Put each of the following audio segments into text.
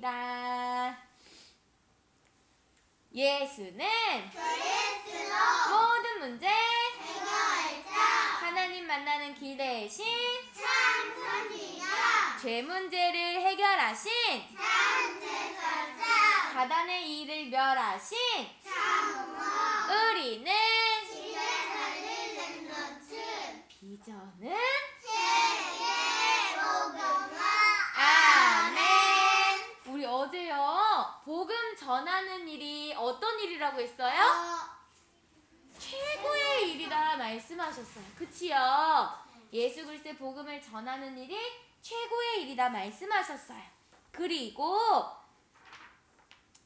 하겠습니다. 예수는 모든 문제 해결자 하나님 만나는 길 대신 죄 문제를 해결하신 사단의 일을 멸하신 참 부모 우리는 집에 살릴 랜더츠 비전은 세계 복음화 아멘. 우리 어제요 복음 전하는 일이 어떤 일이라고 했어요? 최고의 일이다 말씀하셨어요. 그치요? 예수 그리스도의 복음을 전하는 일이 최고의 일이다 말씀하셨어요. 그리고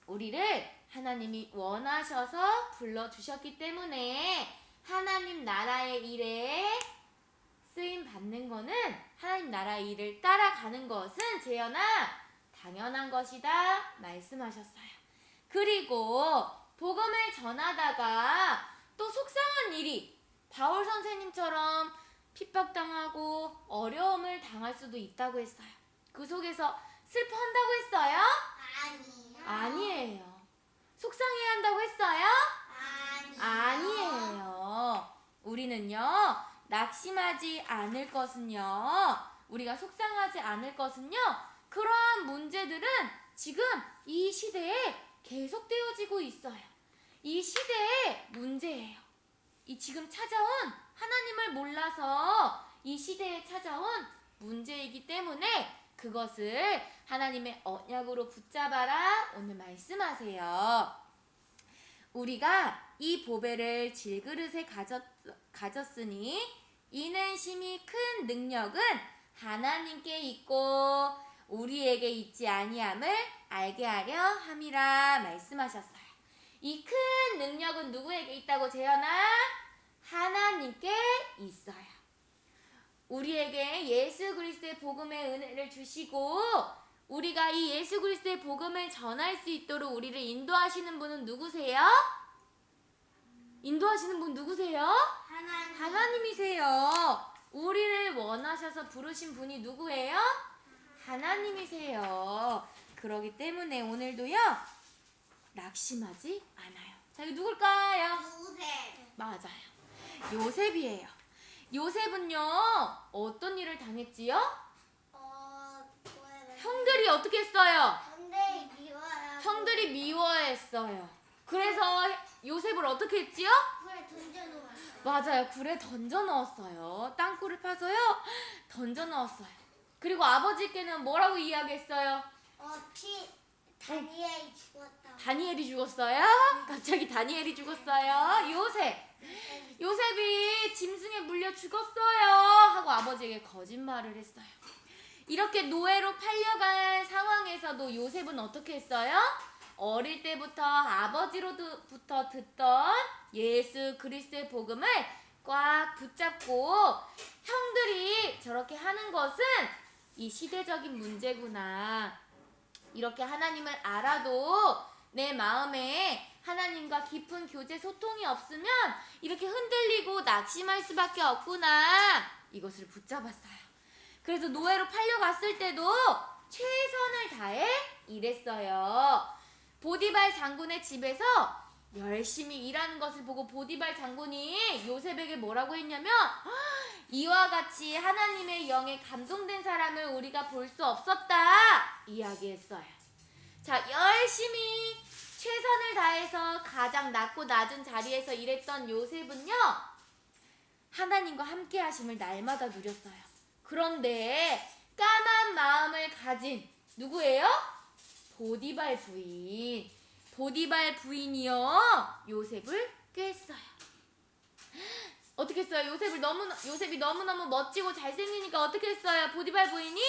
우리를 하나님이 원하셔서 불러주셨기 때문에 하나님 나라의 일에 쓰임 받는 거는 하나님 나라의 일을 따라가는 것은 재현아 당연한 것이다 말씀하셨어요. 그리고 복음을 전하다가 또 속상한 일이 바울 선생님처럼 핍박당하고 어려움을 당할 수도 있다고 했어요. 그 속에서 슬퍼한다고 했어요? 아니요 아니에요. 속상해야 한다고 했어요? 아니요 아니에요. 우리는요, 낙심하지 않을 것은요, 우리가 속상하지 않을 것은요, 그러한 문제들은 지금 이 시대에 계속되어지고 있어요. 이 시대의 문제예요. 이 지금 찾아온 하나님을 몰라서 이 시대에 찾아온 문제이기 때문에 그것을 하나님의 언약으로 붙잡아라 오늘 말씀하세요. 우리가 이 보배를 질그릇에 가졌, 가졌으니 이는 심히 큰 능력은 하나님께 있고 우리에게 있지 아니함을 알게 하려 함이라 말씀하셨어요. 이 큰 능력은 누구에게 있다고 재현아? 하나님께 있어요. 우리에게 예수 그리스도의 복음의 은혜를 주시고 우리가 이 예수 그리스도의 복음을 전할 수 있도록 우리를 인도하시는 분은 누구세요? 인도하시는 분 누구세요? 하나님 하나님이세요. 우리를 원하셔서 부르신 분이 누구예요? 하나님이세요. 그러기 때문에 오늘도요 낙심하지 않아요. 자, 이거 누굴까요? 누구세 맞아요. 요셉이에요. 요셉은요 어떤 일을 당했지요? 어 형들이 어떻게 했어요? 근데 미워요 형들이 미워했어요. 그래서 요셉을 어떻게 했지요? 불에 던져 놓았어 맞아요. 굴에 던져 넣었어요. 땅굴을 파서요. 던져 넣었어요. 그리고 아버지께는 뭐라고 이야기했어요? 어 피 다니엘이 죽었다 다니엘이 죽었어요? 갑자기 다니엘이 죽었어요? 요셉. 요셉이 짐승에 물려 죽었어요. 하고 아버지에게 거짓말을 했어요. 이렇게 노예로 팔려간 상황에서도 요셉은 어떻게 했어요? 어릴 때부터 아버지로부터 듣던 예수 그리스도의 복음을 꽉 붙잡고 형들이 저렇게 하는 것은 이 시대적인 문제구나. 이렇게 하나님을 알아도 내 마음에 하나님과 깊은 교제 소통이 없으면 이렇게 흔들리고 낙심할 수밖에 없구나. 이것을 붙잡았어요. 그래서 노예로 팔려갔을 때도 최선을 다해 일했어요. 보디발 장군의 집에서 열심히 일하는 것을 보고 보디발 장군이 요셉에게 뭐라고 했냐면 이와 같이 하나님의 영에 감동된 사람을 우리가 볼 수 없었다 이야기했어요. 자, 열심히 최선을 다해서 가장 낮고 낮은 자리에서 일했던 요셉은요. 하나님과 함께 하심을 날마다 누렸어요. 그런데 까만 마음을 가진 누구예요? 보디발 부인. 보디발 부인이요. 요셉을 꿰었어요. 어떻게 했어요? 요셉을 너무 요셉이 너무너무 멋지고 잘생기니까 어떻게 했어요? 보디발 부인이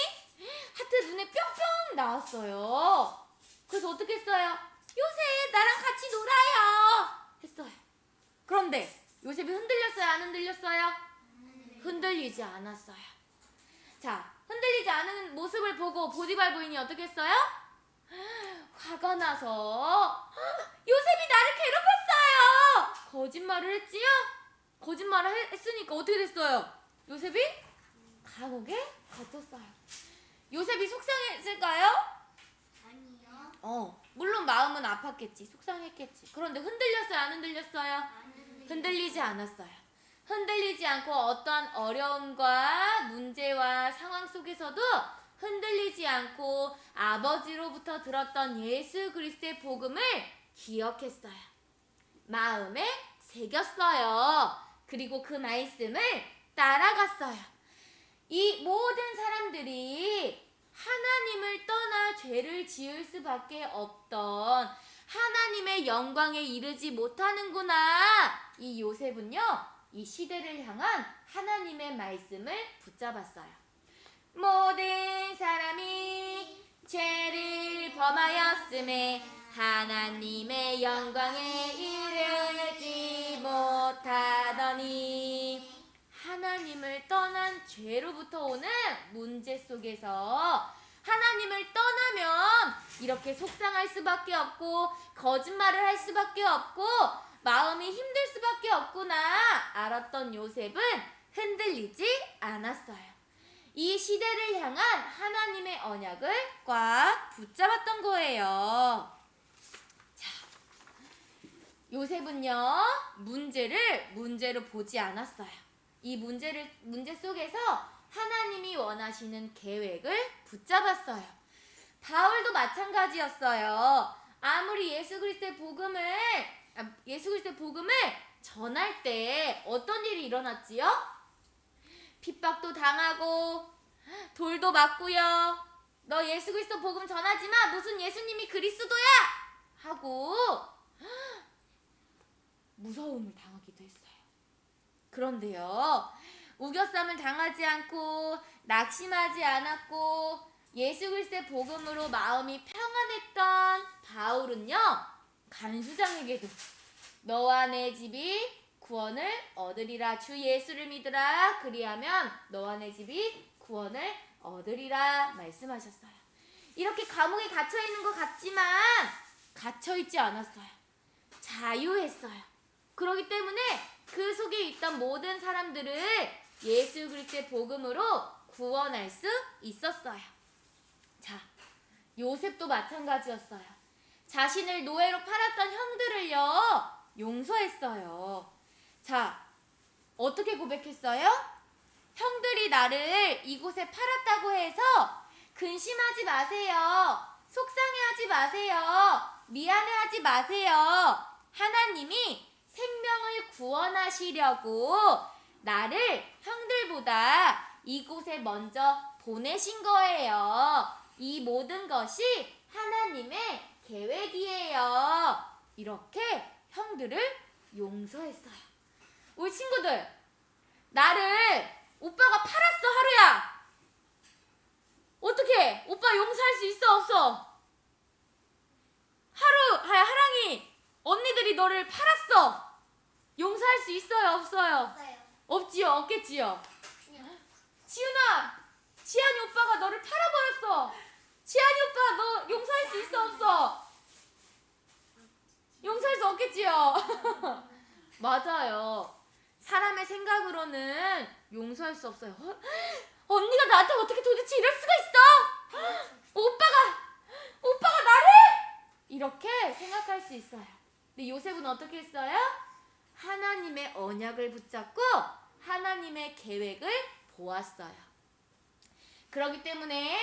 하트 눈에 뿅뿅 나왔어요. 그래서 어떻게 했어요? 요셉 나랑 같이 놀아요. 했어요. 그런데 요셉이 흔들렸어요? 안 흔들렸어요? 흔들리지 않았어요. 자, 흔들리지 않은 모습을 보고 보디발 부인이 어떻게 했어요? 화가 나서 요셉이 나를 괴롭혔어요. 거짓말을 했지요? 거짓말을 해- 했으니까 어떻게 됐어요? 요셉이 감옥에 갇혔어요. 요셉이 속상했을까요? 아니요 마음은 아팠겠지. 속상했겠지. 그런데 흔들렸어요? 안 흔들렸어요? 흔들리지 않았어요. 흔들리지 않고 어떠한 어려움과 문제와 상황 속에서도 흔들리지 않고 아버지로부터 들었던 예수 그리스도의 복음을 기억했어요. 마음에 새겼어요. 그리고 그 말씀을 따라갔어요. 이 모든 사람들이 하나님을 떠나 죄를 지을 수밖에 없던 하나님의 영광에 이르지 못하는구나. 이 요셉은요, 이 시대를 향한 하나님의 말씀을 붙잡았어요. 모든 사람이 죄를 범하였음에 하나님의 영광에 이르지 못하더니 하나님을 떠난 죄로부터 오는 문제 속에서 하나님을 떠나면 이렇게 속상할 수밖에 없고 거짓말을 할 수밖에 없고 마음이 힘들 수밖에 없구나 알았던 요셉은 흔들리지 않았어요. 이 시대를 향한 하나님의 언약을 꽉 붙잡았던 거예요. 자, 요셉은요 문제를 문제로 보지 않았어요. 이 문제를 문제 속에서 하나님이 원하시는 계획을 붙잡았어요. 바울도 마찬가지였어요. 아무리 예수 그리스도의 복음을 아, 예수 그리스도의 복음을 전할 때 어떤 일이 일어났지요? 핍박도 당하고 돌도 맞고요. 너 예수 그리스도 복음 전하지 마. 무슨 예수님이 그리스도야? 하고 무서움을 당하기도 했어요. 그런데요. 우겨쌈을 당하지 않고 낙심하지 않았고 예수 그리스도의 복음으로 마음이 평안했던 바울은요. 간수장에게도 너와 내 집이 구원을 얻으리라 주 예수를 믿으라 그리하면 너와 내 집이 구원을 얻으리라 말씀하셨어요. 이렇게 감옥에 갇혀 있는 것 같지만 갇혀 있지 않았어요. 자유했어요. 그렇기 때문에 그 속에 있던 모든 사람들을 예수 그리스도의 복음으로 구원할 수 있었어요. 자, 요셉도 마찬가지였어요. 자신을 노예로 팔았던 형들을요 용서했어요. 자, 어떻게 고백했어요? 형들이 나를 이곳에 팔았다고 해서 근심하지 마세요. 속상해하지 마세요. 미안해하지 마세요. 하나님이 생명을 구원하시려고 나를 형들보다 이곳에 먼저 보내신 거예요. 이 모든 것이 하나님의 계획이에요. 이렇게 형들을 용서했어요. 우리 친구들, 나를 오빠가 팔았어, 하루야. 어떻게? 오빠 용서할 수 있어, 없어? 하루, 아, 하랑이, 언니들이 너를 팔았어. 용서할 수 있어요, 없어요? 없어요. 없지요, 없겠지요. 그냥 지훈아, 지한이 오빠가 너를 팔아버렸어. 지한이 오빠 너 용서할 수 있어, 없어? 용서할 수 없겠지요. 맞아요. 사람의 생각으로는 용서할 수 없어요. 어? 언니가 나한테 어떻게 도대체 이럴 수가 있어? 오빠가 오빠가 나를 이렇게 생각할 수 있어요. 근데 요셉은 어떻게 했어요? 하나님의 언약을 붙잡고 하나님의 계획을 보았어요. 그렇기 때문에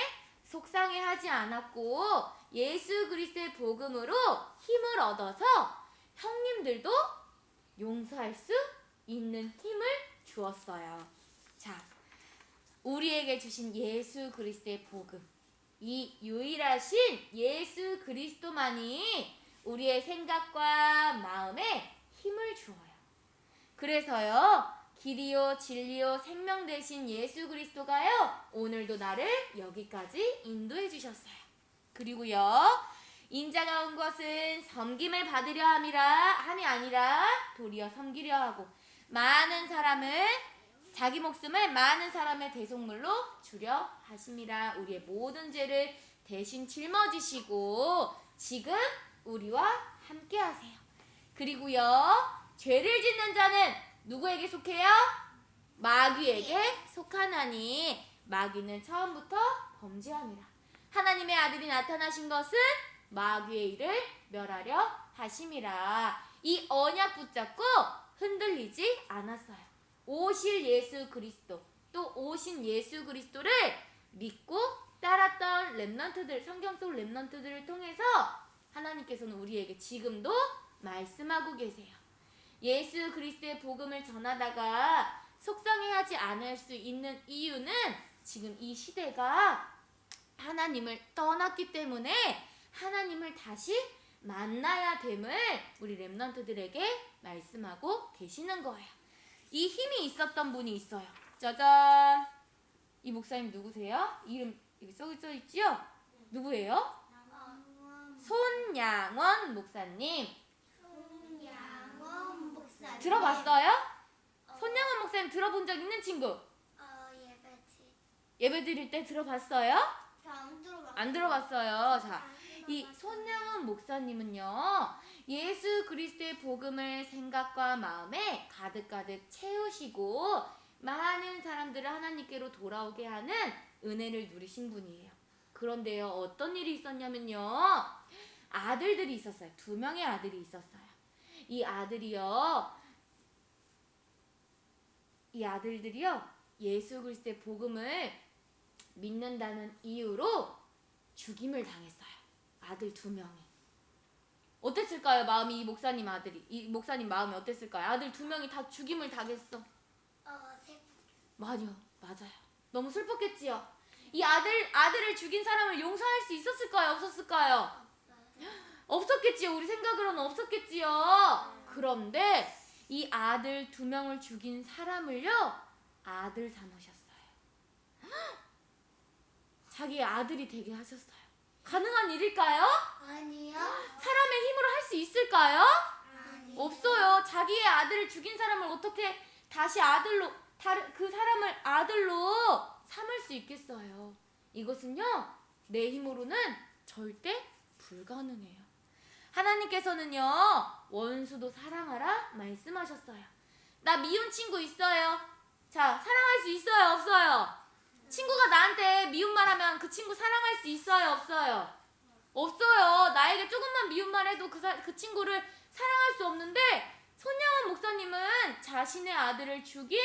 속상해하지 않았고 예수 그리스도의 복음으로 힘을 얻어서 형님들도 용서할 수 있는 힘을 주었어요. 자, 우리에게 주신 예수 그리스도의 복음. 이 유일하신 예수 그리스도만이 우리의 생각과 마음에 힘을 주어요. 그래서요, 길이요, 진리요, 생명 되신 예수 그리스도가요, 오늘도 나를 여기까지 인도해 주셨어요. 그리고요, 인자가 온 것은 섬김을 받으려 함이라 함이 아니라 도리어 섬기려 하고 많은 사람을 자기 목숨을 많은 사람의 대속물로 주려 하심이라 우리의 모든 죄를 대신 짊어지시고 지금 우리와 함께 하세요. 그리고요 죄를 짓는 자는 누구에게 속해요? 마귀에게 속하나니 마귀는 처음부터 범죄함이라 하나님의 아들이 나타나신 것은 마귀의 일을 멸하려 하심이라. 이 언약 붙잡고 흔들리지 않았어요. 오실 예수 그리스도 또 오신 예수 그리스도를 믿고 따랐던 렘넌트들 성경 속 렘넌트들을 통해서 하나님께서는 우리에게 지금도 말씀하고 계세요. 예수 그리스도의 복음을 전하다가 속상해하지 않을 수 있는 이유는 지금 이 시대가 하나님을 떠났기 때문에 하나님을 다시 만나야 됨을 우리 렘넌트들에게 말씀하고 계시는 거예요. 이 힘이 있었던 분이 있어요. 짜잔. 이 목사님 누구세요? 이름 여기 써, 써 있지요? 누구예요? 어, 손양원 목사님. 손양원 목사. 들어봤어요? 손양원 목사님 들어본 적 있는 친구? 어. 예배 드릴 때 들어봤어요? 들어봤어. 안 들어봤어요. 자, 안 이. 손양원 목사님은요, 예수 그리스도의 복음을 생각과 마음에 가득가득 채우시고, 많은 사람들을 하나님께로 돌아오게 하는 은혜를 누리신 분이에요. 그런데요, 어떤 일이 있었냐면요, 아들들이 있었어요. 두 명의 아들이 있었어요. 이 아들이요, 이 아들들이요, 예수 그리스도의 복음을 믿는다는 이유로 죽임을 당했어요. 아들 두 명이. 어땠을까요? 마음이 이 목사님 아들이 이 목사님 마음이 어땠을까요? 아들 두 명이 다 죽임을 당했어. 어 세. 맞아요, 맞아요. 너무 슬펐겠지요. 이 아들 아들을 죽인 사람을 용서할 수 있었을까요? 없었을까요? 없었겠지요. 우리 생각으로는 없었겠지요. 그런데 이 아들 두 명을 죽인 사람을요 아들 삼으셨어요. 자기의 아들이 되게 하셨어요. 가능한 일일까요? 아니요. 사람의 힘으로 할 수 있을까요? 아니. 없어요. 자기의 아들을 죽인 사람을 어떻게 다시 아들로 다른 그 사람을 아들로 삼을 수 있겠어요. 이것은요 내 힘으로는 절대 불가능해요. 하나님께서는요 원수도 사랑하라 말씀하셨어요. 나 미운 친구 있어요. 자 사랑할 수 있어요 없어요? 친구가 나한테 미운 말 하면 그 친구 사랑할 수 있어요 없어요? 없어요. 나에게 조금만 미운 말 해도 그, 사, 그 친구를 사랑할 수 없는데 손양원 목사님은 자신의 아들을 죽인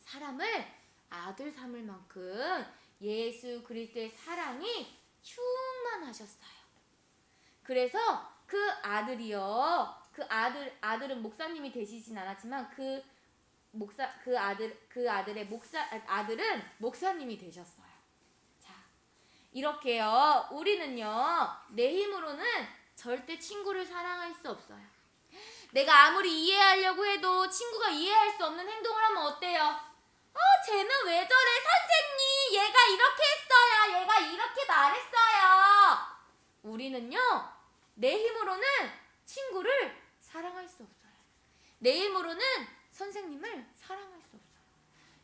사람을 아들 삼을 만큼 예수 그리스도의 사랑이 충만하셨어요. 그래서 그 아들이요. 그 아들 아들은 목사님이 되시진 않았지만 그 목사 그 아들 그 아들의 목사 아, 아들은 목사님이 되셨어요. 자, 이렇게요. 우리는요. 내 힘으로는 절대 친구를 사랑할 수 없어요. 내가 아무리 이해하려고 해도 친구가 이해할 수 없는 행동을 하면 어때요? 어, 쟤는 왜 저래? 선생님, 얘가 이렇게 했어요. 얘가 이렇게 말했어요. 우리는요, 내 힘으로는 친구를 사랑할 수 없어요. 내 힘으로는 선생님을 사랑할 수 없어요.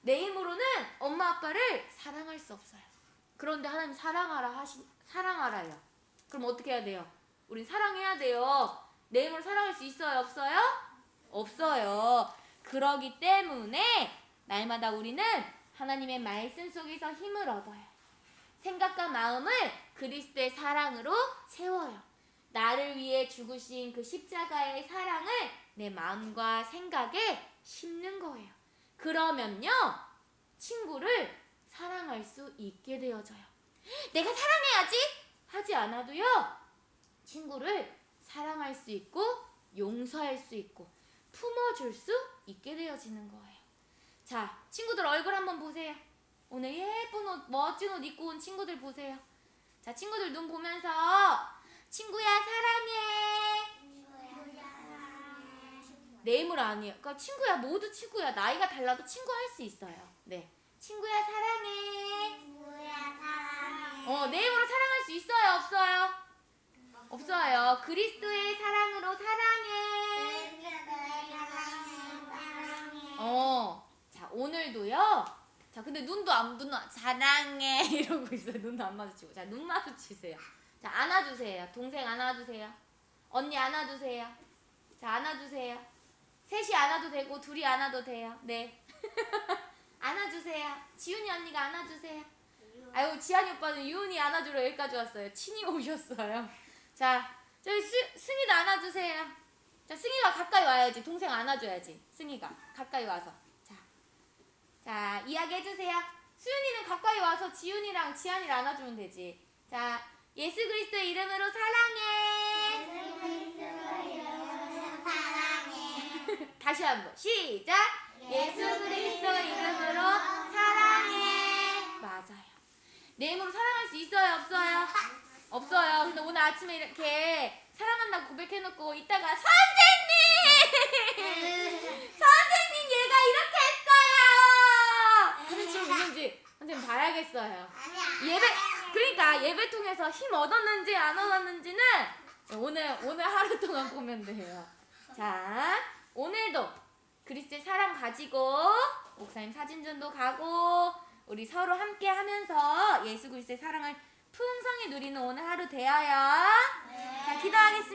내 힘으로는 엄마 아빠를 사랑할 수 없어요. 그런데 하나님 사랑하라 하시 사랑하라요. 그럼 어떻게 해야 돼요? 우린 사랑해야 돼요. 내 힘으로 사랑할 수 있어요, 없어요? 없어요. 그러기 때문에 날마다 우리는 하나님의 말씀 속에서 힘을 얻어요. 생각과 마음을 그리스도의 사랑으로 채워요. 나를 위해 죽으신 그 십자가의 사랑을 내 마음과 생각에 심는 거예요. 그러면요, 친구를 사랑할 수 있게 되어져요. 내가 사랑해야지 하지 않아도요, 친구를 사랑할 수 있고, 용서할 수 있고, 품어줄 수 있게 되어지는 거예요. 자, 친구들 얼굴 한번 보세요. 오늘 예쁜 옷, 멋진 옷 입고 온 친구들 보세요. 자, 친구들 눈 보면서 친구야 사랑해. 내 힘으로 아니에요. 그러니까 친구야 모두 친구야. 나이가 달라도 친구 할 수 있어요. 네. 친구야 사랑해. 어, 내 힘으로 사랑할 수 있어요, 없어요? 없어요. 그리스도의 사랑으로 사랑해. 어. 자, 오늘도요. 자, 근데 눈도 안 눈 사랑해 이러고 있어요. 눈도 안 마주치고. 자, 눈 마주치세요. 자, 안아주세요. 동생 안아주세요. 언니 안아주세요. 자, 안아주세요. 셋이 안아도 되고 둘이 안아도 돼요. 네. 안아주세요. 지훈이 언니가 안아주세요. 아이고 지한이 오빠는 유은이 안아주러 여기까지 왔어요. 친히 오셨어요. 자 저기 스, 승희도 안아주세요. 자 승희가 가까이 와야지. 동생 안아줘야지. 승희가 가까이 와서. 자, 자 이야기 해주세요. 수윤이는 가까이 와서 지훈이랑 지한이를 안아주면 되지. 자 예수 그리스도의 이름으로 사랑해. 다시 한번 시작. 예수 그리스도 이름으로 사랑해. 맞아요. 내 힘으로 사랑할 수 있어요, 없어요? 없어요. 근데 오늘 아침에 이렇게 사랑한다고 고백해놓고 이따가 선생님, 선생님 얘가 이렇게 했어요. 친구 누군지 선생님 봐야겠어요. 예배 그러니까 예배 통해서 힘 얻었는지 안 얻었는지는 오늘 오늘 하루 동안 보면 돼요. 자 오늘도 그리스의 사랑 가지고 목사님 사진전도 가고 우리 서로 함께 하면서 예수 그리스의 사랑을 풍성히 누리는 오늘 하루 되어요. 네. 자, 기도하겠습니다.